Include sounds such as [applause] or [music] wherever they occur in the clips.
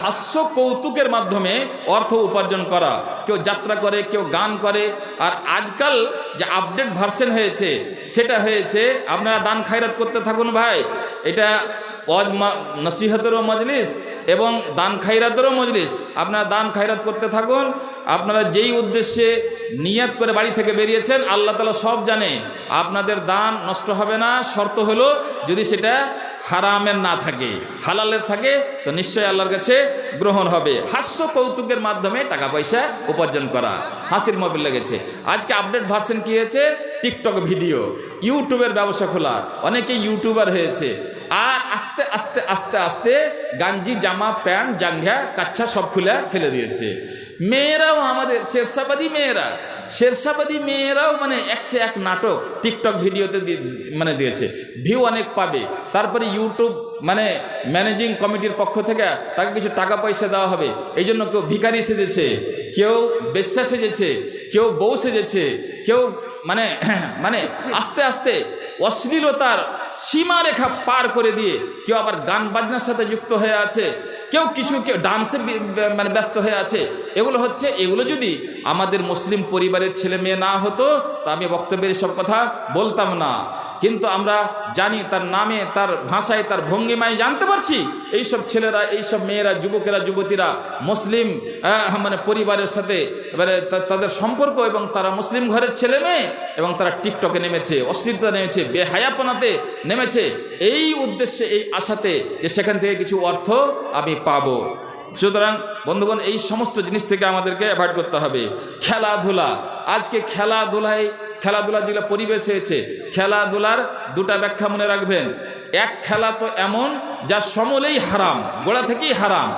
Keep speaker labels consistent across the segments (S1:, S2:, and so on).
S1: হাস্য কৌতুকের মাধ্যমে অর্থ উপার্জন করা। কেউ যাত্রা করে, কেউ গান করে। আর আজকাল যে আপডেট ভার্সন হয়েছে, সেটা হয়েছে, আপনারা দান খায়রাত করতে থাকুন ভাই। এটা মা- নসিহতেরও মজলিস এবং দান খাইরাতেরও মজলিস। আপনারা দান খায়রাত করতে থাকুন। আপনারা যেই উদ্দেশ্যে নিয়াত করে বাড়ি থেকে বেরিয়েছেন, আল্লাহ তালা সব জানে। আপনাদের দান নষ্ট হবে না, শর্ত হলো যদি সেটা হারামের না থাকে, হালালের থাকে, তো নিশ্চয়ই আল্লাহর কাছে গ্রহণ হবে। হাস্য কৌতুকের মাধ্যমে টাকা পয়সা উপার্জন করা। হাসির মবিল লেগেছে। আজকে আপডেট ভার্সন কি হয়েছে? টিকটক ভিডিও ইউটিউবের ব্যবসা খোলা। অনেকে ইউটিউবার হয়েছে। আর আস্তে আস্তে আস্তে আস্তে গাঞ্জি, জামা, প্যান্ট, জাঙ্ঘা, কাচ্ছা সব খুলে ফেলে দিয়েছে। মেয়েরাও আমাদের, শেরশাবাদী মেয়েরা, শেরশাবাদী মেয়েরাও মানে একশো এক নাটক টিকটক ভিডিওতে মানে দিয়েছে। ভিউ অনেক পাবে। তারপরে ইউটিউব মানে ম্যানেজিং কমিটির পক্ষ থেকে তাকে কিছু টাকা পয়সা দেওয়া হবে। এই জন্য কেউ ভিখারি সেজেছে, কেউ বেশ্যা সেজেছে, কেউ বউ সেজেছে, কেউ মানে [clears throat] মানে আস্তে আস্তে অশ্লীলতার সীমারেখা পার করে দিয়ে কেউ আবার গান বাজনার সাথে যুক্ত হয়ে আছে? কেউ কিছু, কেউ ডান্সে মানে ব্যস্ত হয়ে আছে। এগুলো হচ্ছে, এগুলো যদি আমাদের মুসলিম পরিবারের ছেলে মেয়ে না হতো, তা আমি বক্তব্যের সব কথা বলতাম না। কিন্তু আমরা জানি তার নামে, তার ভাষায়, তার ভঙ্গিমায় জানতে পারছি। এইসব ছেলেরা, এইসব মেয়েরা, যুবকেরা, যুবতীরা মুসলিম মানে পরিবারের সাথে এবারে তাদের সম্পর্ক এবং তারা মুসলিম ঘরের ছেলে মেয়ে এবং তারা টিকটকে নেমেছে, অশ্লীলতা নেমেছে, বেহায়াপনাতে নেমেছে। এই উদ্দেশ্যে, এই আশাতে যে সেখান থেকে কিছু অর্থ আমি পাবো। সুতরাং, বন্ধুগণ, এই সমস্ত জিনিস থেকে আমাদেরকে অ্যাভয়েড করতে হবে। খেলাধুলা। আজকে খেলাধুলায় খেলাধুলা যেগুলো পরিবেশ হয়েছে, খেলাধুলার দুটা ব্যাখ্যা মনে রাখবেন। এক খেলা তো এমন, যা সমলেই হারাম, গোড়া থেকেই হারাম।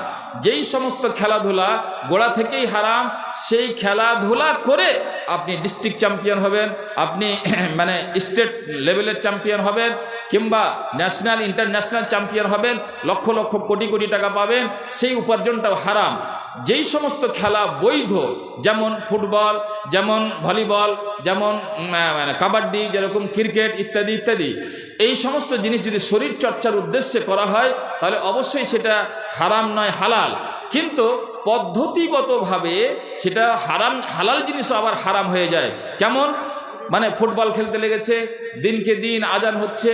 S1: যেই সমস্ত খেলাধুলা গোড়া থেকেই হারাম, সেই খেলাধুলা করে আপনি ডিস্ট্রিক্ট চ্যাম্পিয়ন হবেন, আপনি [clears throat] মানে স্টেট লেভেলের চ্যাম্পিয়ন হবেন, কিংবা ন্যাশনাল ইন্টারন্যাশনাল চ্যাম্পিয়ন হবেন, লক্ষ লক্ষ কোটি কোটি টাকা পাবেন, সেই উপার্জনটাও হারাম। যেই সমস্ত খেলা বৈধ, যেমন ফুটবল, যেমন ভলিবল, যেমন মানে কাবাডি, যেরকম ক্রিকেট ইত্যাদি ইত্যাদি, এই সমস্ত জিনিস যদি শরীর চর্চার উদ্দেশ্যে করা হয়, তাহলে অবশ্যই সেটা হারাম নয়, হালাল। কিন্তু পদ্ধতিগতভাবে সেটা হারাম, হালাল জিনিসও আবার হারাম হয়ে যায়। কেমন? মানে ফুটবল খেলতে লেগেছে, দিনকে দিন আজান হচ্ছে,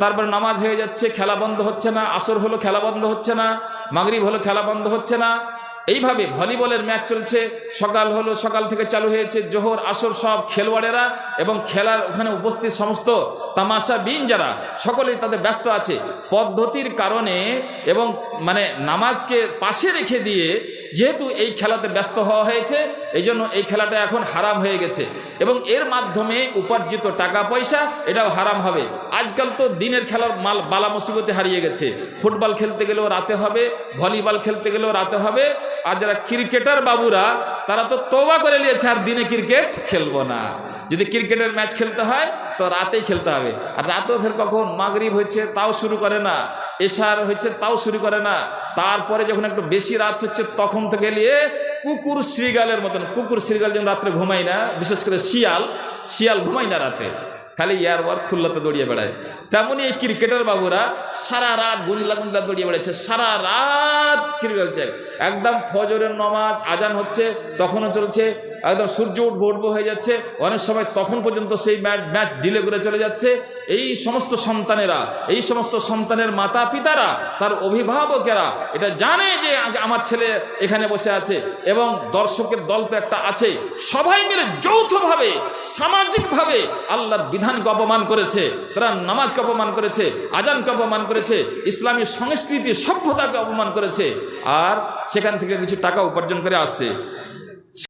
S1: তারপর নামাজ হয়ে যাচ্ছে, খেলা বন্ধ হচ্ছে না, আসর হলো খেলা বন্ধ হচ্ছে না, মাগরিব হলো খেলা বন্ধ হচ্ছে না। এইভাবে ভলিবলের ম্যাচ চলছে। সকাল হলো, সকাল থেকে চালু হয়েছে জোহর, আসর সব খেলোয়াড়েরা এবং খেলার ওখানে উপস্থিত সমস্ত তামাশা বিন যারা, সকলেই তাদের ব্যস্ত আছে। পদ্ধতির কারণে এবং মানে নামাজকে পাশে রেখে দিয়ে যেহেতু এই খেলাতে ব্যস্ত হওয়া হয়েছে এই জন্য এই খেলাটা এখন হারাম হয়ে গেছে। এবং এর মাধ্যমে উপার্জিত টাকা পয়সা এটাও হারাম হবে। আজকাল তো দিনের খেলার মাল বালা মুসিবতে হারিয়ে গেছে। ফুটবল খেলতে গেলেও রাতে হবে, ভলিবল খেলতে গেলেও রাতে হবে। আর যারা ক্রিকেটার বাবুরা, তারা তো তোবা করে নিয়েছে, আর দিনে ক্রিকেট খেলব না। যদি ক্রিকেটের ম্যাচ খেলতে হয়, তো রাতেই খেলতে হবে। আর রাতেও ফের কখন মাগরিব হচ্ছে তাও শুরু করে না। এশার হচ্ছে তাও শুরু করে না। তারপরে যখন একটু বেশি রাত হচ্ছে, তখন থেকে নিয়ে কুকুর শ্রীগালের মতন, কুকুর শ্রীগাল যেমন রাত্রে ঘুমাই না, বিশেষ করে শিয়াল শিয়াল ঘুমাই না রাতে। খালি ইয়ার ওয়ার খুল্লাতে দৌড়িয়ে বেড়ায়। তেমনই এই ক্রিকেটার বাবুরা সারা রাত গুনিলা গুনিলা দৌড়িয়ে বেড়াচ্ছে, সারা রাত ক্রিকেট খেলছে। একদম ফজরের নমাজ, আজান হচ্ছে, তখনও চলছে, একদম সূর্য উঠবো উঠবো হয়ে যাচ্ছে। অনেক সময় তখন পর্যন্ত সেই ম্যাচ ম্যাচ ডিলে করে চলে যাচ্ছে। এই সমস্ত সন্তানেরা, এই সমস্ত সন্তানের মাতা পিতারা তার অভিভাবকেরা এটা জানে যে আমার ছেলে এখানে বসে আছে এবং দর্শকের দল তো একটা আছে। সবাই মিলে যৌথভাবে, সামাজিকভাবে আল্লাহর বিধানকে অপমান করেছে, তারা নামাজকে অপমান করেছে, আজানকে অপমান করেছে, ইসলামী সংস্কৃতি সভ্যতাকে অপমান করেছে, আর সেখান থেকে কিছু টাকা উপার্জন করে আসছে।